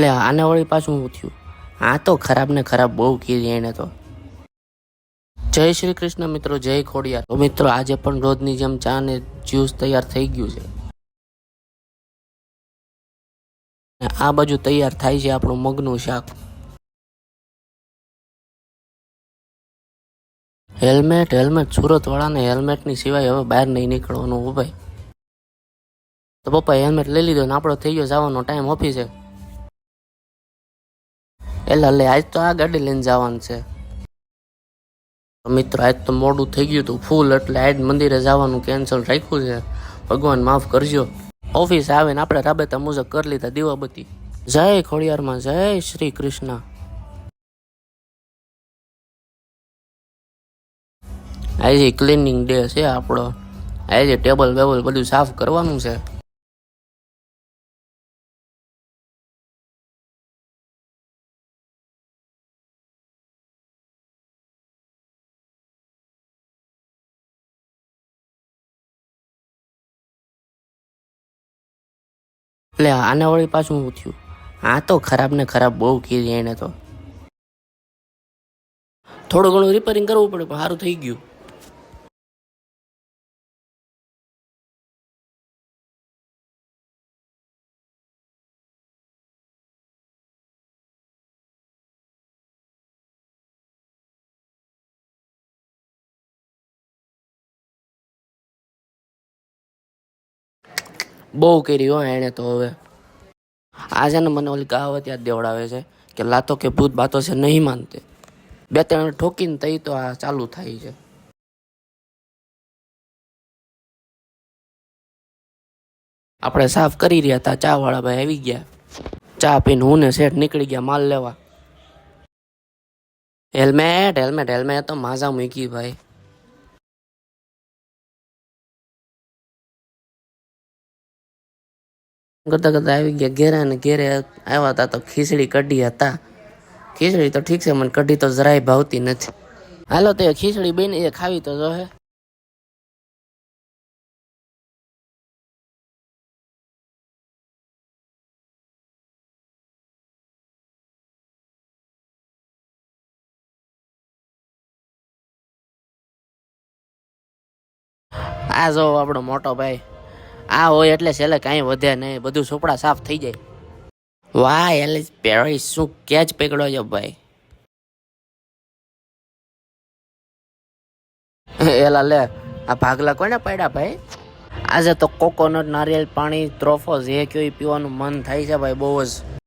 એટલે આને વળી પાછું શું થયું? આ તો ખરાબ ને ખરાબ બહુ કીધી એને તો. જય શ્રી કૃષ્ણ મિત્રો, જય ખોડિયાર. તો મિત્રો, આજે પણ રોજની જેમ ચા ને જ્યુસ તૈયાર થઈ ગયું છે. આ બાજુ તૈયાર થાય છે આપણું મગનું શાક. હેલ્મેટ હેલ્મેટ સુરત વાળાને હેલ્મેટની સિવાય હવે બહાર નહીં નીકળવાનું ઉભાઈ તો પપ્પા હેલ્મેટ લઈ લીધો ને આપણો થઈ ગયો જવાનો ટાઈમ ઓફિસે. એટલે લે, આજ તો આ ગાડી લઈને જવાનું છે. મિત્રો, આજ તો મોડું થઈ ગયું હતું ફૂલ, એટલે આજ મંદિરે જવાનું કેન્સલ રાખ્યું છે. ભગવાન માફ કરજો. ઓફિસ આવીને આપણે રાબેતા મુજબ કરી લીધા, દીવાબત્તી. જય ખોડિયારમાં, જય શ્રી કૃષ્ણ. આજે ક્લિનિંગ ડે છે આપણો. આજે ટેબલ વેબલ બધું સાફ કરવાનું છે. એટલે આને વળી પાછું શું થયું આ તો ખરાબ ને ખરાબ બહુ કીધી એને તો થોડું ઘણું રિપેરિંગ કરવું પડે પણ સારું થઈ ગયું બહુ કરી હો એણે તો હવે. આ છે ને મને ઓલી કહાવત યાદ દેવડાવે છે કે, લાતો કે ભૂત બાતો છે નહીં માનતે. બે ત્રણ ઠોકીને તઈ તો આ ચાલુ થાય છે. આપણે સાફ કરી રહ્યા હતા ચા વાળા ભાઈ આવી ગયા. ચા પીને હું ને શેઠ નીકળી ગયા માલ લેવા. હેલ્મેટ હેલ્મેટ હેલ્મેટ તો માઝા મૂકી ભાઈ. કરતા કરતા આવી ગયા ઘેરે અને ઘેરે આવ્યા હતા તો ખીચડી કઢી હતા. ખીચડી તો ઠીક છે મને કઢી તો જરાય ભાવતી નથી. હાલો, તે ખીચડી બેન, એ ખાવી તો જોહે. આ જો આપણો મોટો ભાઈ. આ હોય એટલે છેલ્લે કાંઈ વધે નહીં. બધું ચોપડા સાફ થઈ જાય. વાહ એટલે પેરીસ શું કેચ પકડો છો ભાઈ? એલા લે, આ ભાગલા કોને પડ્યા ભાઈ? આજે તો કોકોનટ, નારિયેલ પાણી ત્રોફો જે કયો પીવાનું મન થાય છે ભાઈ બહુ જ.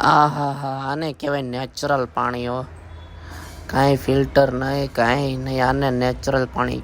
આ હા હા આને કહેવાય નેચરલ પાણીઓ કાંઈ ફિલ્ટર નહીં, કાંઈ નહીં, આને નેચરલ પાણી